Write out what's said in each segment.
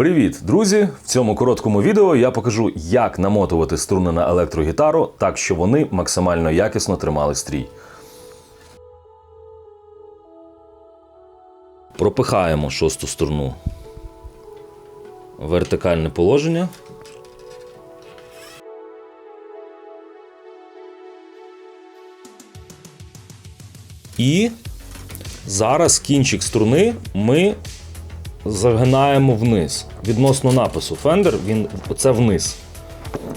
Привіт, друзі! В цьому короткому відео я покажу, як намотувати струни на електрогітару так, щоб вони максимально якісно тримали стрій. Пропихаємо шосту струну. Вертикальне положення. І зараз кінчик струни ми загинаємо вниз. Відносно напису Fender, він оце вниз.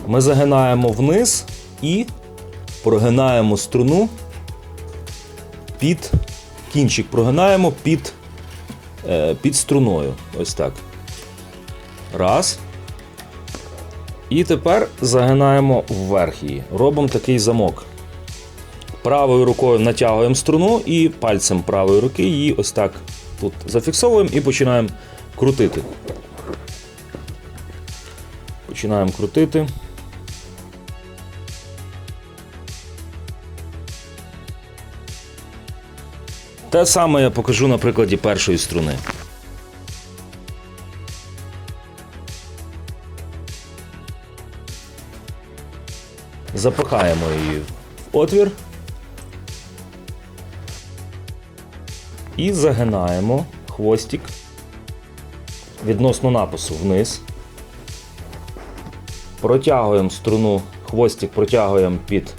Ми загинаємо вниз і прогинаємо струну під кінчик прогинаємо під, е, під струною. Ось так. Раз. І тепер загинаємо вверх її. Робимо такий замок. Правою рукою натягуємо струну і пальцем правої руки її ось так тут зафіксовуємо і починаємо крутити. Починаємо крутити. Те саме я покажу на прикладі першої струни. Запихаємо її в отвір. І загинаємо хвостик відносно напису вниз. Протягуємо струну, хвостик протягуємо під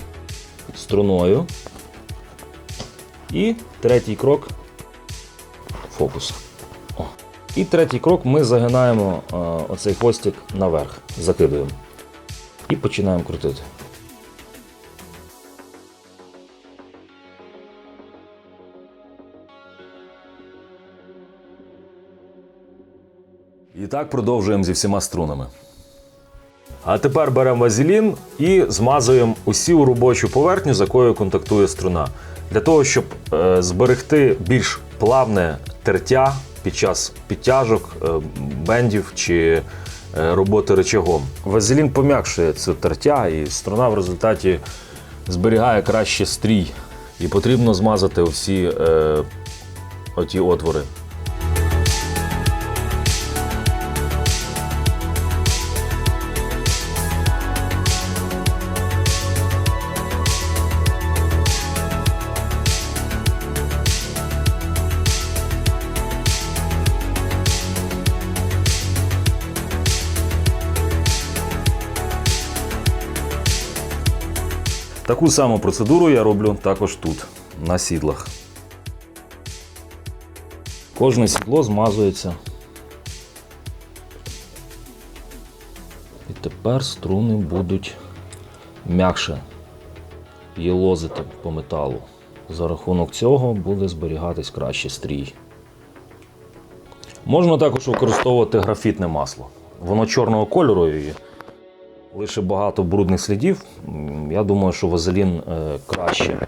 струною. І третій крок фокус. О. І третій крок ми загинаємо е, оцей хвостик наверх, закидуємо. І починаємо крутити. І так продовжуємо зі всіма струнами. А тепер беремо вазелін і змазуємо усю робочу поверхню, з якою контактує струна. Для того, щоб е, зберегти більш плавне тертя під час підтяжок, е, бендів чи е, роботи речагом. Вазелін пом'якшує цю тертя, і струна в результаті зберігає краще стрій. І потрібно змазати всі е, оті отвори. Таку саму процедуру я роблю також тут, на сідлах. Кожне сідло змазується. І тепер струни будуть м'якше єлозити по металу. За рахунок цього буде зберігатись краще стрій. Можна також використовувати графітне масло. Воно чорного кольору і лише багато брудних слідів. Я думаю, що вазелін е, краще